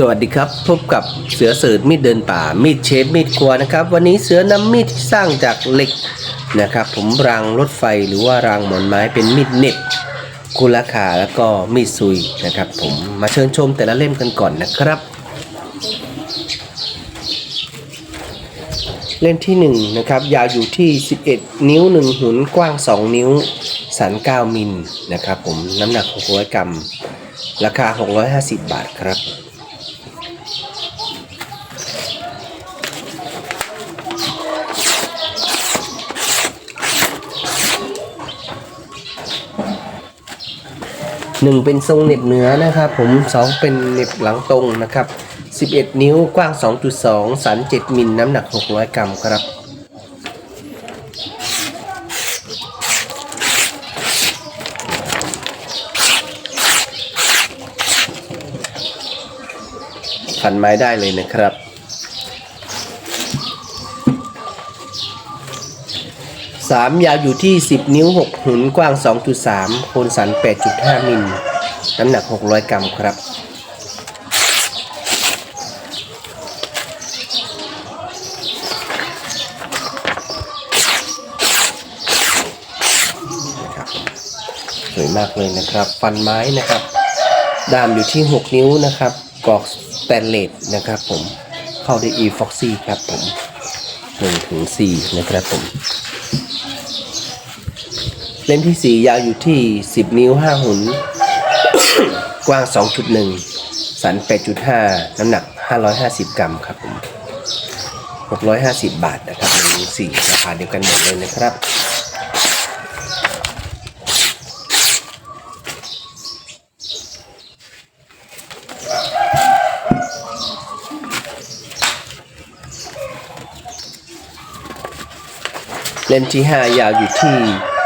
สวัสดีครับพบกับเสือสิร์ชมีดเดินป่ามีดเชฟมีดครัวนะครับ วันนี้เสือนำมีดที่สร้างจากเหล็กนะครับ ผมรางรถไฟหรือว่ารางหมอนไม้เป็นมีดเหน็บกุลาขาแล้วก็มีดซุยนะครับ ผมมาเชิญชมแต่ละเล่มกันก่อนนะครับ เล่มที่1นะครับยาวอยู่ที่ 11 นิ้ว 1 หุนกว้าง 2 นิ้ว สัน 9 มิลนะครับ ผมน้ำหนัก600กรัมราคา 650 บาทครับ หนึ่งเป็นทรงเน็บเหนือนะครับผมสองเป็นเน็บหลังตรงนะครับ 11 นิ้วกว้าง 2.2 สัน 7 มิลน้ำหนัก 600 กรัมครับพันไม้ได้เลยนะครับ สามยาวอยู่ที่ 10 นิ้ว 6 หุนกว้าง 2.3 โคนสัน 8.5 มิล น้ำหนัก 600 กรัมครับนะครับสวยมากเลยนะครับ ฟันไม้นะครับ ด้ามอยู่ที่ 6 นิ้วนะครับกรอกสแตนเลสนะครับผม เข้าได้วย e f o x y ครับผม1ถึง4นะครับผม เล่มที่สี่ยาวอยู่ที่ 10 นิ้ว 5 หุน กว้าง 2.1 สัน 8.5 น้ำหนัก 550 กรัมครับผม 650 บาทนะครับเล่งสี่ราคาเดียวกันหมดเลยนะครับ เล่มที่ 5 ยาวอยู่ที่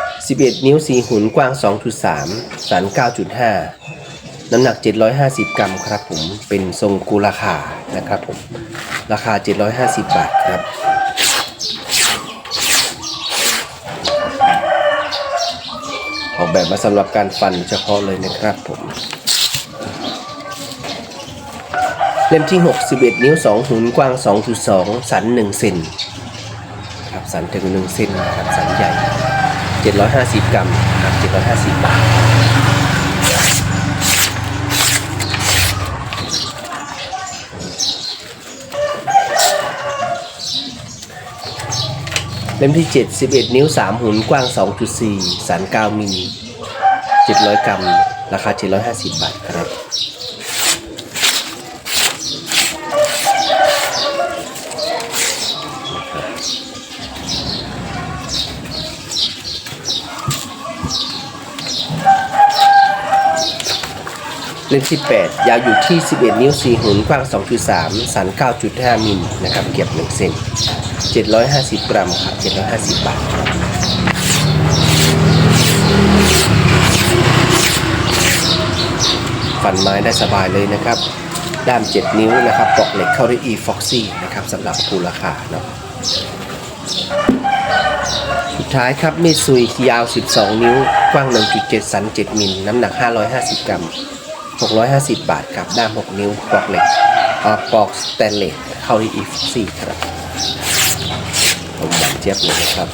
11 นิ้ว 4 หุนกว้าง 2.3 สัน 9.5 น้ำหนัก 750 กรัมครับผม เป็นทรงกูราคานะครับผม ราคา 750 บาทครับออกแบบมาสำหรับการฟันเฉพาะเลยนะครับผม เล่มที่ 6 11นิ้ว 2 หุนกว้าง 2.2 สัน 1 เซน สันถึงหนึ่งเส้นนะครับสันใหญ่ 750 กรัมครับ750 บาทเล่มที่ 7 11 นิ้ว 3 หุ่นกว้าง 2.4 สัน9มิล700 กรัม ราคา 750 บาทครับ เล่มที่8ยาวอยู่ที่ 11 นิ้ว 4หุนกว้าง 2.3 สัน 9.5 มิลนะครับ เก็บ1เซน750 กรัมครับ 750 บาทครับฟันไม้ได้สบายเลยนะครับ ด้าม 7 นิ้วนะครับปลอกเหล็กเข้าด้วย e foxy นะครับสำหรับคูราคาเนาะสุดท้ายครับมีดซุยยาว 12 นิ้ว กว้าง 1.7 สัน 7 มิล น้ำหนัก 550 กรัม 650 บาทครับด้าม 6 นิ้วปลอกเหล็กออปลอกสแตนเลสเข้าที่อีฟซี่ครับผมหวานเจี๊ยบเลยนะครับ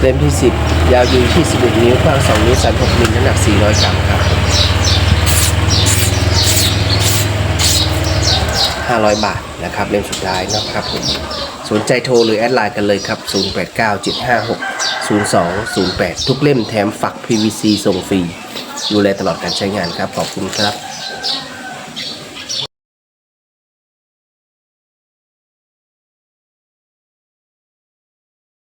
เล่มที่ 10 ยาวอยู่ที่ 11 นิ้วกว้าง 2 นิ้วสัน6มิลน้ำหนัก 400 กรัมครับ 500 บาทนะครับเล่มสุดท้ายนะครับผม สนใจโทรหรือแอดไลน์กันเลยครับ 0897560208 ทุกเล่มแถมฝัก PVC ส่งฟรี ดูแลตลอดการใช้งานครับ ขอบคุณครับ